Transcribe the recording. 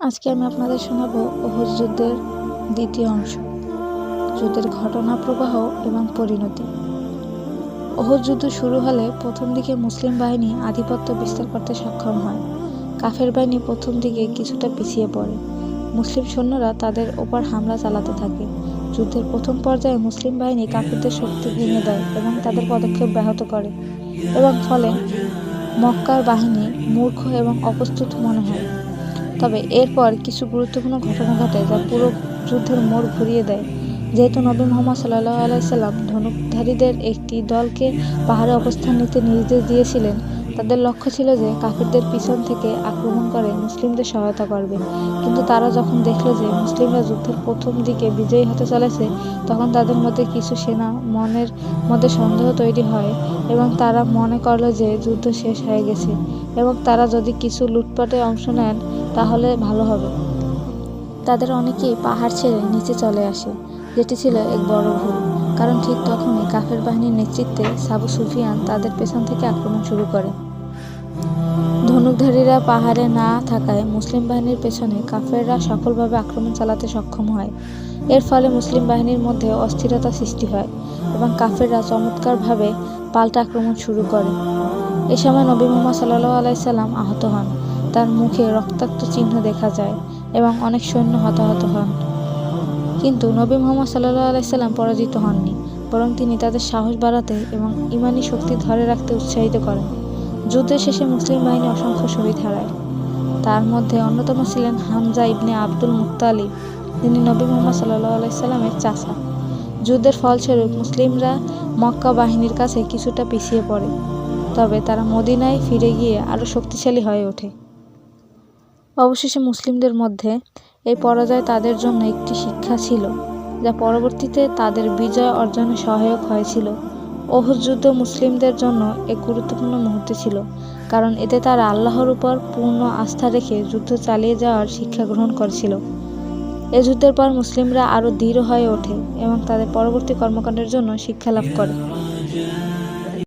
আজকে আমি আপনাদের শোনাবো ওহুদ যুদ্ধের দ্বিতীয় অংশ, যুদ্ধের ঘটনা প্রবাহ এবং পরিণতি। ওহুদ যুদ্ধ শুরু হলে প্রথম দিকে মুসলিম বাহিনী আধিপত্য বিস্তার করতে সক্ষম হয়। কাফের বাহিনী প্রথম দিকে কিছুটা পিছিয়ে পড়ে। মুসলিম সৈন্যরা তাদের ওপর হামলা চালাতে থাকে। যুদ্ধের প্রথম পর্যায়ে মুসলিম বাহিনী কাফেরদের শক্তি ভেঙে দেয় এবং তাদের পদক্ষেপ ব্যাহত করে। এবং ফলে মক্কার বাহিনী মূর্খ এবং অপ্রস্তুত মনে হয়। তবে এরপর কিছু গুরুত্বপূর্ণ ঘটনা ঘটে যা পুরো যুদ্ধের মোড় ঘুরিয়ে দেয়। যেহেতু নবী মোহাম্মদ সাল্লাহ আলাইসাল্লাম ধনুকধারীদের একটি দলকে পাহাড়ে অবস্থান নিতে নির্দেশ দিয়েছিলেন, তাদের লক্ষ্য ছিল যে কাফিরদের পিছন থেকে আক্রমণ করে মুসলিমদের সহায়তা করবে। কিন্তু তারা যখন দেখল যে মুসলিমরা যুদ্ধের প্রথম দিকে বিজয়ী হতে চলেছে, তখন তাদের মধ্যে কিছু সেনা মনের মধ্যে সন্দেহ তৈরি হয় এবং তারা মনে করল যে যুদ্ধ শেষ হয়ে গেছে এবং তারা যদি কিছু লুটপাটে অংশ নেন তাহলে ভালো হবে। তাদের অনেকেই পাহাড় ছেড়ে নিচে চলে আসে, যেটি ছিল এক বড় ভুল। কারণ ঠিক তখনই কাফের বাহিনীর নেতৃত্বে সাবু সুফিয়ান তাদের পেছন থেকে আক্রমণ শুরু করে। ধনুকধারীরা পাহাড়ে না থাকায় মুসলিম বাহিনীর পেছনে কাফেররা সফলভাবে আক্রমণ চালাতে সক্ষম হয়। এর ফলে মুসলিম বাহিনীর মধ্যে অস্থিরতা সৃষ্টি হয় এবং কাফেররা চমৎকারভাবে পাল্টা আক্রমণ শুরু করে। এ সময় নবী মোহাম্মদ সাল্লাহ আলাইসাল্লাম আহত হন। তার মুখে রক্তাক্ত চিহ্ন দেখা যায় এবং অনেক সৈন্য হতাহত হন। কিন্তু নবী মোহাম্মদ সাল্লাহ আলাইসাল্লাম পরাজিত হননি, বরং তিনি তাদের সাহস বাড়াতে এবং ইমানি শক্তি ধরে রাখতে উৎসাহিত করেন। যুদ্ধের শেষে মুসলিম বাহিনী অসংখ্য শহীদ হারায়। তার মধ্যে অন্যতম ছিলেন হামজা ইবনে আব্দুল মুক্তালিব যিনি নবী মোহাম্মদ সাল্লাহ আলাইসাল্লামের চাচা। যুদ্ধের ফলস্বরূপ মুসলিমরা মক্কা বাহিনীর কাছে কিছুটা পিছিয়ে পড়ে, তবে তারা মদিনায় ফিরে গিয়ে আরও শক্তিশালী হয়ে ওঠে। অবশেষে মুসলিমদের মধ্যে এই পরাজয় তাদের জন্য একটি শিক্ষা ছিল, যা পরবর্তীতে তাদের বিজয় অর্জনে সহায়ক হয়েছিল। ওহুদ যুদ্ধ মুসলিমদের জন্য এক গুরুত্বপূর্ণ মুহূর্ত ছিল, কারণ এতে তারা আল্লাহর উপর পূর্ণ আস্থা রেখে যুদ্ধ চালিয়ে যাওয়ার শিক্ষা গ্রহণ করেছিল। এ যুদ্ধের পর মুসলিমরা আরও দৃঢ় হয়ে ওঠে এবং তাদের পরবর্তী কর্মকাণ্ডের জন্য শিক্ষা লাভ করে।